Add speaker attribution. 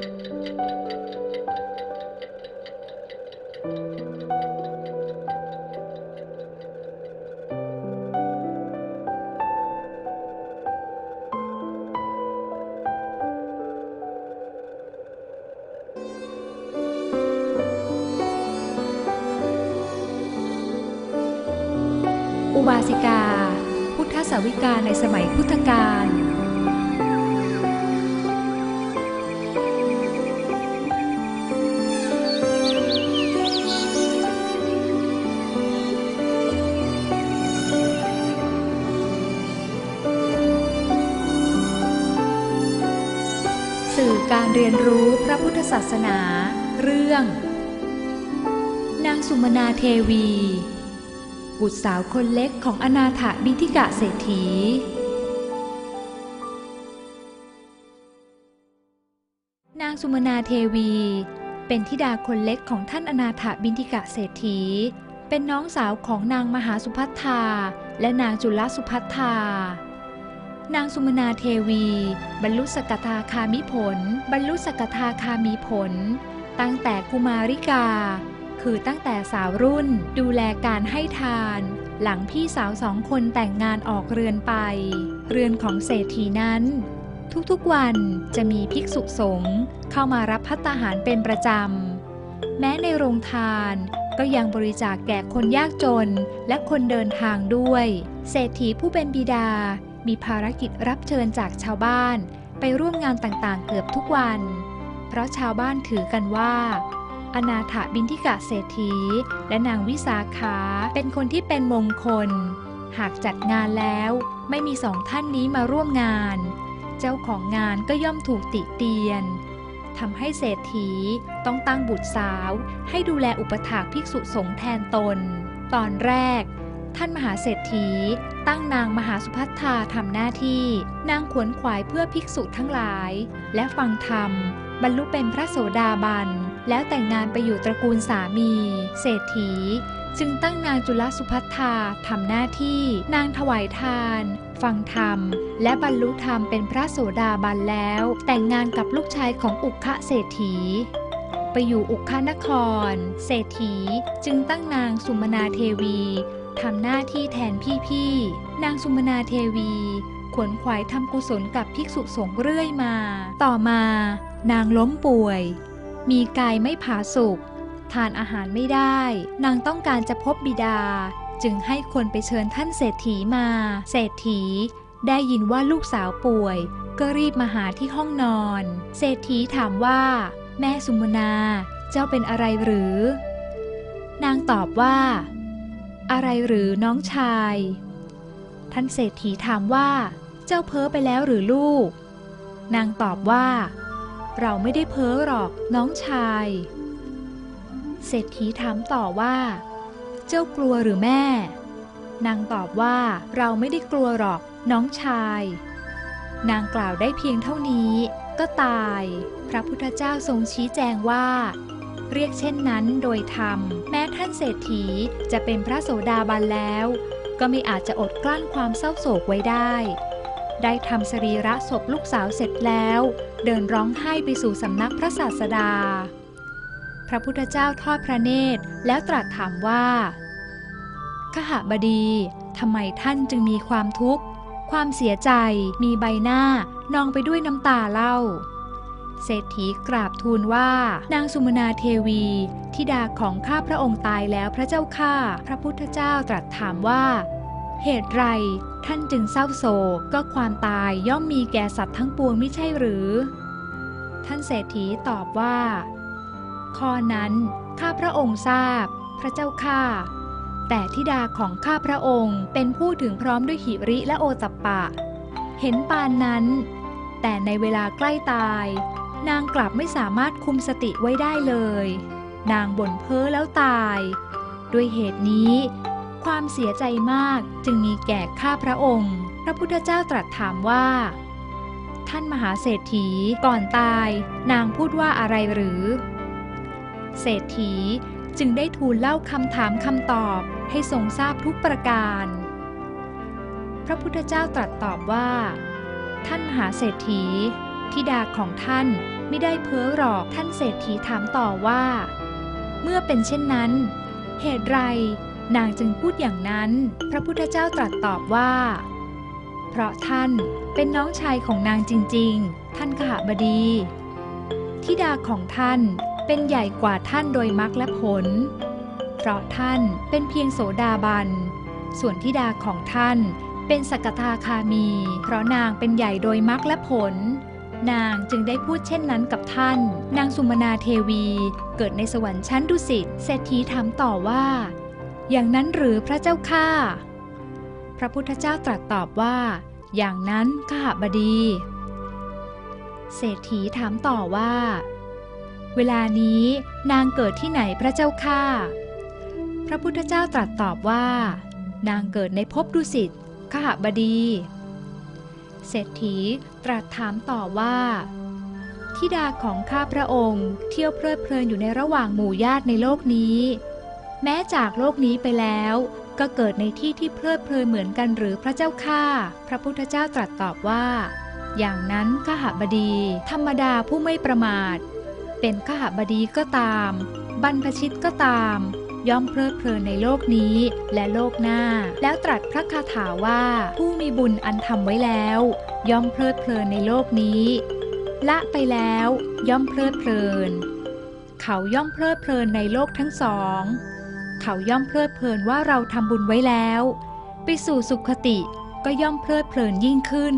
Speaker 1: อุบาสิกา พุทธสาวิกาในสมัยพุทธกาล สื่อการเรียนรู้พระพุทธศาสนา เรื่อง นางสุมนาเทวี บุตรสาวคนเล็กของอนาถบิณฑิกะเศรษฐี นางสุมนาเทวี เป็นธิดาคนเล็กของท่านอนาถบิณฑิกะเศรษฐี เป็นน้องสาวของนางมหาสุพัทธาและนางจุลสุพัทธา นางสุมนาเทวี บรรลุสกทาคามิผล บรรลุสกทาคามีผล ตั้งแต่กุมาริกา คือตั้งแต่สาวรุ่นดูแลการให้ทาน หลังพี่สาวสองคนแต่งงานออกเรือนไป เรือนของเศรษฐีนั้น ทุกๆวันจะมีภิกษุสงฆ์เข้ามารับพัตตาหารเป็นประจำ แม้ในโรงทานก็ยังบริจาคแก่คนยากจนและคนเดินทางด้วย เศรษฐีผู้เป็นบิดา มีภารกิจรับเชิญจากชาวบ้าน ไปร่วมงานต่างๆ เกือบทุกวัน เพราะชาวบ้านถือกันว่า อนาถบินทิกะเศรษฐี และนางวิสาขาเป็นคนที่เป็นมงคล หากจัดงานแล้วไม่มีสองท่านนี้มาร่วมงาน เจ้าของงานก็ย่อมถูกติเตียนทำให้เศรษฐีต้องตั้งบุตรสาว ให้ดูแลอุปถากภิกษุสงฆ์แทนตน ตอนแรก ท่านมหาเศรษฐี ตั้งนางมหาสุพัทธาทำหน้าที่นางขวนขวายเพื่อภิกษุทั้งหลาย และฟังธรรม บรรลุเป็นพระโสดาบัน แล้วแต่งงานไปอยู่ตระกูลสามี เศรษฐี จึงตั้งนางจุลสุพัทธาทำหน้าที่นางถวายทาน ฟังธรรม และบรรลุธรรมเป็นพระโสดาบันแล้ว แต่งงานกับลูกชายของอุคะเศรษฐีไปอยู่อุคานคร เศรษฐีจึงตั้งนางสุมนาเทวี ทำหน้าที่แทนพี่ๆ นางสุมนาเทวีขวนขวายทำกุศลกับภิกษุสงฆ์เรื่อยมา ต่อมา นางล้มป่วย มีกายไม่ผาสุกทานอาหารไม่ได้ นางต้องการจะพบบิดา จึงให้คนไปเชิญท่านเศรษฐีมา เศรษฐี ได้ยินว่าลูกสาวป่วย ก็รีบมาหาที่ห้องนอน เศรษฐีถามว่า แม่สุมนา เจ้าเป็นอะไรหรือ นางตอบว่า อะไรหรือน้องชาย ท่านเศรษฐีถามว่า เจ้าเพ้อไปแล้วหรือลูก นางตอบว่า เราไม่ได้เพ้อหรอกน้องชาย เศรษฐีถามต่อว่า เจ้ากลัวหรือแม่ นางตอบว่าเราไม่ได้กลัวหรอกน้องชาย นางกล่าวได้เพียงเท่านี้ก็ตาย พระพุทธเจ้าทรงชี้แจงว่า เรียกเช่นนั้นโดยธรรม แม้ท่านเศรษฐีจะเป็นพระโสดาบันแล้ว ก็ไม่อาจจะอดกลั้นความเศร้าโศกไว้ได้ ได้ทำสรีระศพลูกสาวเสร็จแล้ว เดินร้องไห้ไปสู่สำนักพระศาสดา พระพุทธเจ้าทอดพระเนตรแล้วตรัสถามว่าขหบดีทำไมท่านจึงมีความทุกข์ ความเสียใจมีใบหน้านองไปด้วยน้ำตาเล่า เศรษฐีกราบทูลว่า นางสุมนาเทวีธิดาของข้าพระองค์ตายแล้วพระเจ้าข้าพระพุทธเจ้าตรัสถามว่า เหตุไรท่านจึงเศร้าโศกก็ความตายย่อมมีแก่สัตว์ทั้งปวงไม่ใช่หรือ ท่านเศรษฐีตอบว่า ข้อนั้นข้าพระองค์ทราบ พระเจ้าข้าแต่ธิดาของข้าพระองค์เป็นผู้ถึงพร้อมด้วยหิริและโอตัปปะ เห็นปานนั้น แต่ในเวลาใกล้ตาย นางกลับไม่สามารถคุมสติไว้ได้เลย นางบ่นเพ้อแล้วตาย ด้วยเหตุนี้ ความเสียใจมากจึงมีแก่ข้าพระองค์ พระพุทธเจ้าตรัสถามว่า ท่านมหาเศรษฐีก่อนตาย นางพูดว่าอะไรหรือ เศรษฐีจึงได้ทูลเล่าคำถามคำตอบให้ทรงทราบทุกประการ พระพุทธเจ้าตรัสตอบว่า ท่านมหาเศรษฐี ธิดาของท่านไม่ได้เพ้อหรอกท่านเศรษฐีถามต่อว่า เมื่อเป็นเช่นนั้น เหตุไรนางจึงพูดอย่างนั้น พระพุทธเจ้าตรัสตอบว่า เพราะท่านเป็นน้องชายของนางจริง ๆ ท่านขหบดีธิดาของท่านเป็นใหญ่กว่าท่านโดยมรรคและผล เพราะท่านเป็นเพียงโสดาบัน ส่วนธิดาของท่านเป็นสกทาคามี เพราะนางเป็นใหญ่โดยมรรคและผล นางจึงได้พูดเช่นนั้นกับท่าน นางสุมนาเทวีเกิดในสวรรค์ชั้นดุสิตเศรษฐีถามต่อว่า อย่างนั้นหรือพระเจ้าข้าพระพุทธเจ้าตรัสตอบว่า อย่างนั้นข้าบดี เศรษฐีถามต่อว่า เวลานี้นางเกิดที่ไหนพระเจ้าข้าพระพุทธเจ้าตรัสตอบว่า นางเกิดในภพดุสิตขหบดี เศรษฐีตรัสถามต่อว่าทิดาของข้าพระองค์เที่ยวเพลิดเพลินอยู่ในระหว่างหมู่ญาติในโลกนี้ แม้จากโลกนี้ไปแล้ว ก็เกิดในที่ที่เพลิดเพลินเหมือนกันหรือพระเจ้าข้าพระพุทธเจ้าตรัสตอบว่า อย่างนั้นขหบดี ธรรมดาผู้ไม่ประมาท เป็นขหบดีก็ตาม บรรพชิตก็ตาม ย่อมเพลิดเพลินในโลกนี้และโลกหน้า แล้วตรัสพระคาถาว่า ผู้มีบุญอันทำไว้แล้ว ย่อมเพลิดเพลินในโลกนี้ ละไปแล้วย่อมเพลิดเพลิน เขาย่อมเพลิดเพลินในโลกทั้งสอง เขาย่อมเพลิดเพลินว่าเราทำบุญไว้แล้ว ไปสู่สุขติก็ย่อมเพลิดเพลินยิ่งขึ้น